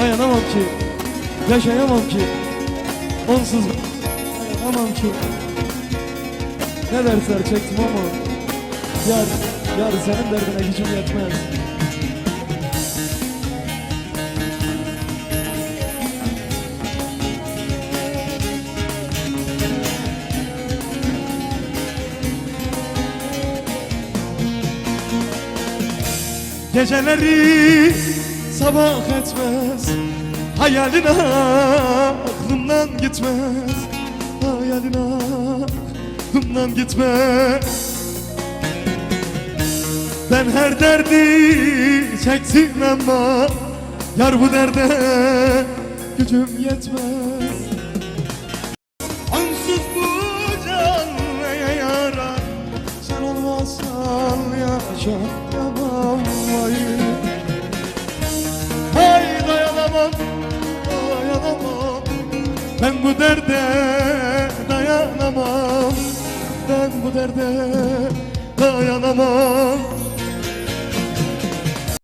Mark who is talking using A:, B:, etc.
A: Dayanamam ki. Yaşayamam ki. Onsuz dayanamam ki. Ne dersler çektim ama Yar, yar senin derdine gücüm yetmez. Geceleri sabah etmez. Hayalin aklımdan gitmez. Hayalin aklımdan gitmez. Ben her derdi çektim ama Yar bu derde gücüm yetmez. Onsuz bu can neye yarar? Sen olmazsan yaşayamam dayanamam. Ben bu derde dayanamam. Ben bu derde dayanamam